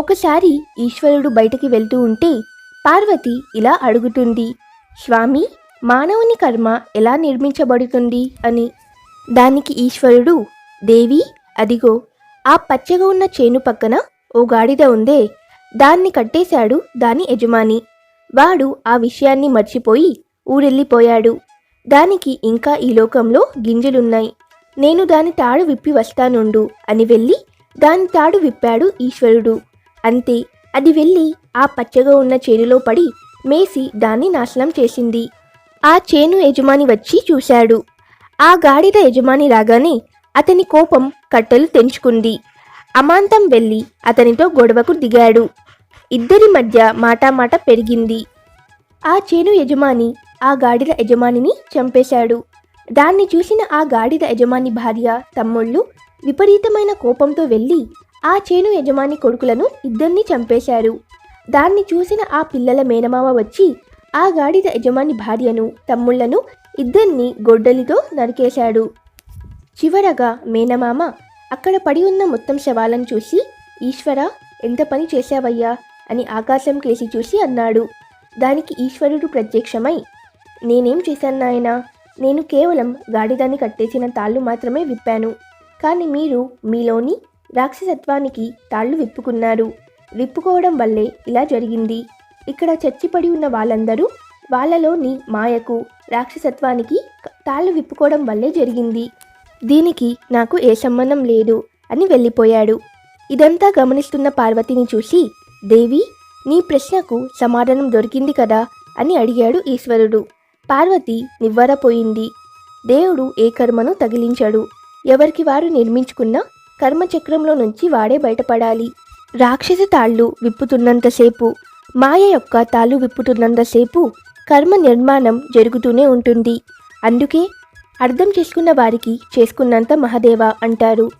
ఒకసారి ఈశ్వరుడు బయటికి వెళ్తూ ఉంటే పార్వతి ఇలా అడుగుతుంది స్వామి మానవుని కర్మ ఎలా నిర్మించబడుతుంది? అని. దానికి ఈశ్వరుడు దేవి అదిగో ఆ పచ్చగా ఉన్న చేను పక్కన ఓ గాడిద ఉందే దాన్ని కట్టేశాడు దాని యజమాని. వాడు ఆ విషయాన్ని మర్చిపోయి ఊరెళ్ళిపోయాడు. దానికి ఇంకా ఈ లోకంలో గింజలున్నాయి. నేను దాని తాడు విప్పి వస్తానుండు అని వెళ్ళి దాని తాడు విప్పాడు ఈశ్వరుడు. అంతే అది వెళ్ళి ఆ పచ్చగా ఉన్న చేనులో పడి మేసి దాన్ని నాశనం చేసింది. ఆ చేను యజమాని వచ్చి చూశాడు. ఆ గాడిద యజమాని రాగానే అతని కోపం కట్టెలు తెంచుకుంది. అమాంతం వెళ్ళి అతనితో గొడవకు దిగాడు. ఇద్దరి మధ్య మాటామాట పెరిగింది. ఆ చేను యజమాని ఆ గాడిద యజమానిని చంపేశాడు. దాన్ని చూసిన ఆ గాడిద యజమాని భార్య తమ్ముళ్ళు విపరీతమైన కోపంతో వెళ్ళి ఆ చేను యజమాని కొడుకులను ఇద్దరిని చంపేశారు. దాన్ని చూసిన ఆ పిల్లల మేనమామ వచ్చి ఆ గాడిద యజమాని భార్యను తమ్ముళ్ళను ఇద్దరిని గొడ్డలితో నరికేశాడు. చివరగా మేనమామ అక్కడ పడి ఉన్న మొత్తం శవాలను చూసి ఈశ్వర ఎంత పని చేశావయ్యా? అని ఆకాశం కేసి చూసి అన్నాడు. దానికి ఈశ్వరుడు ప్రత్యక్షమై నేనేం చేశాను నాయనా? నేను కేవలం గాడిదాన్ని కట్టేసిన తాళ్ళు మాత్రమే విప్పాను. కానీ మీరు మీలోని రాక్షసత్వానికి తాళ్ళు విప్పుకున్నారు. విప్పుకోవడం వల్లే ఇలా జరిగింది. ఇక్కడ చచ్చిపడి ఉన్న వాళ్ళందరూ వాళ్ళలోని మాయకు రాక్షసత్వానికి తాళ్ళు విప్పుకోవడం వల్లే జరిగింది. దీనికి నాకు ఏ సంబంధం లేదు అని వెళ్ళిపోయాడు. ఇదంతా గమనిస్తున్న పార్వతిని చూసి దేవి నీ ప్రశ్నకు సమాధానం దొరికింది కదా? అని అడిగాడు ఈశ్వరుడు. పార్వతి నివ్వరపోయింది. దేవుడు ఏ కర్మను తగిలించాడు. ఎవరికి వారు నిర్మించుకున్న కర్మచక్రంలో నుంచి వాడే బయటపడాలి. రాక్షస తాళ్ళు విప్పుతున్నంతసేపు మాయ యొక్క తాళ్ళు విప్పుతున్నంతసేపు కర్మ నిర్మాణం జరుగుతూనే ఉంటుంది. అందుకే అర్థం చేసుకున్న వారికి చేసుకున్నంత మహదేవ అంటారు.